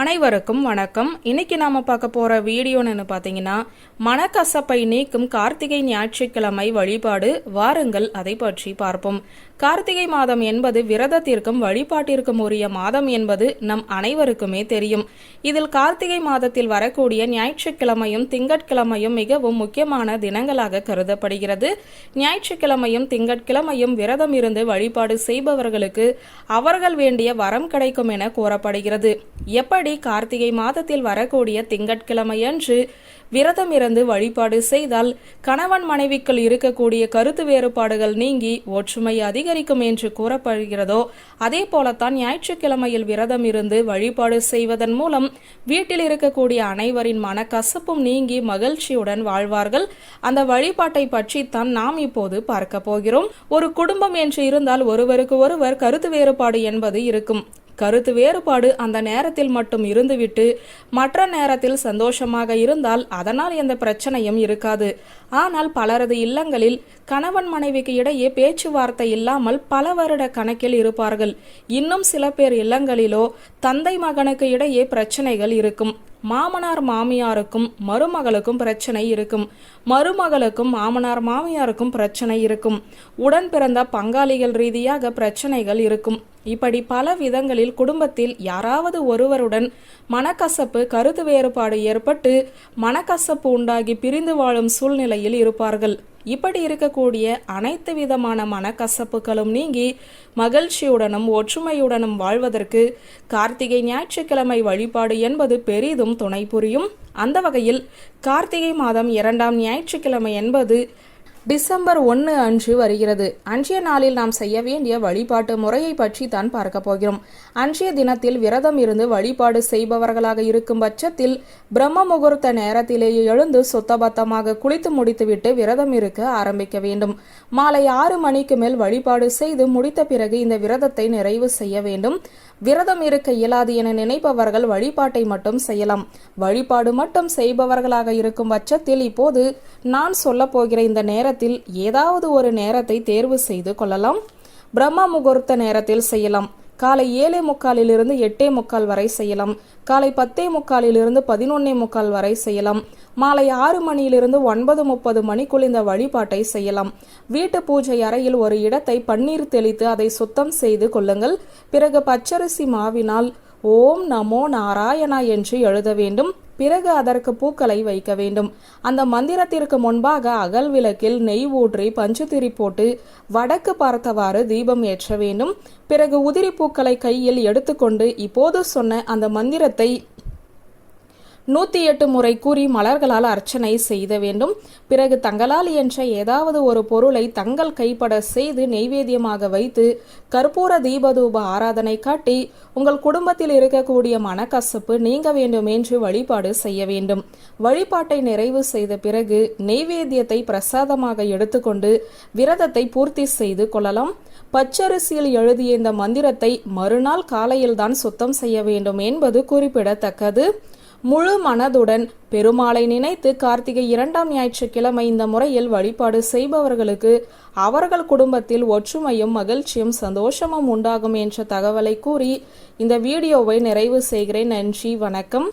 அனைவருக்கும் வணக்கம். இன்னைக்கு நாம பார்க்க போற வீடியோன்னு பார்த்தீங்கன்னா மனக்கசப்பை நீக்கும் கார்த்திகை ஞாயிற்றுக்கிழமை வழிபாடு வாருங்கள். அதை பற்றி பார்ப்போம். கார்த்திகை மாதம் என்பது விரதத்திற்கும் வழிபாட்டிற்கும் உரிய மாதம் என்பது நம் அனைவருக்குமே தெரியும். இதில் கார்த்திகை மாதத்தில் வரக்கூடிய ஞாயிற்றுக்கிழமையும் திங்கட்கிழமையும் மிகவும் முக்கியமான தினங்களாக கருதப்படுகிறது. ஞாயிற்றுக்கிழமையும் திங்கட்கிழமையும் விரதம் இருந்து வழிபாடு செய்பவர்களுக்கு அவர்கள் வேண்டிய வரம் கிடைக்கும் என கூறப்படுகிறது. எப்படி கார்த்திகை மாதத்தில் வரக்கூடிய திங்கட்கிழமையன்று விரதம் இருந்து வழிபாடு செய்தால் கணவன் மனைவிக்குள் இருக்கக்கூடிய கருத்து வேறுபாடுகள் நீங்கி ஒற்றுமை அதிகரிக்கும் என்று கூறப்படுகிறதோ அதே போலத்தான் ஞாயிற்றுக்கிழமையில் விரதம் இருந்து வழிபாடு செய்வதன் மூலம் வீட்டில் இருக்கக்கூடிய அனைவரின் மனக்கசப்பும் நீங்கி மகிழ்ச்சியுடன் வாழ்வார்கள். அந்த வழிபாட்டை பற்றித்தான் நாம் இப்போது பார்க்க போகிறோம். ஒரு குடும்பம் என்று இருந்தால் ஒருவருக்கு ஒருவர் கருத்து வேறுபாடு என்பது இருக்கும். கருத்து வேறுபாடு அந்த நேரத்தில் மட்டும் இருந்துவிட்டு மற்ற நேரத்தில் சந்தோஷமாக இருந்தால் அதனால் எந்த பிரச்சனையும் இருக்காது. ஆனால் பலரது இல்லங்களில் கணவன் மனைவிக்கு இடையே பேச்சுவார்த்தை இல்லாமல் பல வருட கணக்கில் இருப்பார்கள். இன்னும் சில பேர் இல்லங்களிலோ தந்தை மகனுக்கு இடையே பிரச்சனைகள் இருக்கும். மாமனார் மாமியாருக்கும் மருமகளுக்கும் பிரச்சனை இருக்கும். மருமகளுக்கும் மாமனார் மாமியாருக்கும் பிரச்சனை இருக்கும். உடன் பிறந்த பங்காளிகள் ரீதியாக பிரச்சனைகள் இருக்கும். இப்படி பல விதங்களில் குடும்பத்தில் யாராவது ஒருவருடன் மனக்கசப்பு கருத்து வேறுபாடு ஏற்பட்டு மனக்கசப்பு உண்டாகி பிரிந்து வாழும் சூழ்நிலையில் இருப்பார்கள். இப்படி இருக்கக்கூடிய அனைத்து விதமான மனக்கசப்புகளும் நீங்கி மகிழ்ச்சியுடனும் ஒற்றுமையுடனும் வாழ்வதற்கு கார்த்திகை ஞாயிற்றுக்கிழமை வழிபாடு என்பது பெரிதும் துணை புரியும். அந்த வகையில் கார்த்திகை மாதம் இரண்டாம் ஞாயிற்றுக்கிழமை என்பது டிசம்பர் ஒன்று அன்று வருகிறது. அன்றைய நாளில் நாம் செய்ய வேண்டிய வழிபாட்டு முறையை பற்றி தான் பார்க்க போகிறோம். அன்றைய தினத்தில் விரதம் இருந்து வழிபாடு செய்பவர்களாக இருக்கும் பட்சத்தில் பிரம்ம முகூர்த்த நேரத்திலேயே எழுந்து சுத்தபத்தமாக குளித்து முடித்துவிட்டு விரதம் இருக்க ஆரம்பிக்க வேண்டும். மாலை ஆறு மணிக்கு மேல் வழிபாடு செய்து முடித்த பிறகு இந்த விரதத்தை நிறைவு செய்ய வேண்டும். விரதம் இருக்க இயலாது என நினைப்பவர்கள் வழிபாட்டை மட்டும் செய்யலாம். வழிபாடு மட்டும் செய்பவர்களாக இருக்கும் பட்சத்தில் இப்போது நான் சொல்ல போகிற இந்த நேரத்தில் ஏதாவது ஒரு நேரத்தை தேர்வு செய்து கொள்ளலாம். பிரம்ம முகூர்த்த நேரத்தில் செய்யலாம். காலை ஏழே முக்காலிலிருந்து எட்டே முக்கால் வரை செய்யலாம். காலை பத்தே முக்காலிலிருந்து பதினொன்னே முக்கால் வரை செய்யலாம். மாலை ஆறு மணியிலிருந்து ஒன்பது முப்பது மணிக்குள் இந்த வழிபாட்டை செய்யலாம். வீட்டு பூஜை அறையில் ஒரு இடத்தை பன்னீர் தெளித்து அதை சுத்தம் செய்து கொள்ளுங்கள். பிறகு பச்சரிசி மாவினால் ஓம் நமோ நாராயணா என்று எழுத வேண்டும். பிறகு அதற்கு பூக்களை வைக்க வேண்டும். அந்த மந்திரத்திற்கு முன்பாக அகல் விளக்கில் நெய் ஊற்றி பஞ்சுத்திரி போட்டு வடக்கு பார்த்தவாறு தீபம் ஏற்ற வேண்டும். பிறகு உதிரி பூக்களை கையில் எடுத்துக்கொண்டு இப்போது சொன்ன அந்த மந்திரத்தை நூத்தி எட்டு முறை கூறி மலர்களால் அர்ச்சனை செய்த வேண்டும். பிறகு தங்களால் என்ற ஏதாவது ஒரு பொருளை தங்கள் கைப்பட செய்து நெய்வேத்தியமாக வைத்து கற்பூர தீபதூப ஆராதனை காட்டி உங்கள் குடும்பத்தில் இருக்கக்கூடிய மனக்கசப்பு நீங்க வேண்டும் என்று வழிபாடு செய்ய வேண்டும். வழிபாட்டை நிறைவு செய்த பிறகு நெய்வேத்தியத்தை பிரசாதமாக எடுத்துக்கொண்டு விரதத்தை பூர்த்தி செய்து கொள்ளலாம். பச்சரிசியில் எழுதிய இந்த மந்திரத்தை மறுநாள் காலையில்தான் சுத்தம் செய்ய வேண்டும் என்பது குறிப்பிடத்தக்கது. முழு மனதுடன் பெருமாளை நினைத்து கார்த்திகை இரண்டாம் ஞாயிற்றுக்கிழமை இந்த முறையில் வழிபாடு செய்பவர்களுக்கு அவர்கள் குடும்பத்தில் ஒற்றுமையும் மகிழ்ச்சியும் சந்தோஷமும் உண்டாகும் என்ற தகவலை கூறி இந்த வீடியோவை நிறைவு செய்கிறேன். நன்றி வணக்கம்.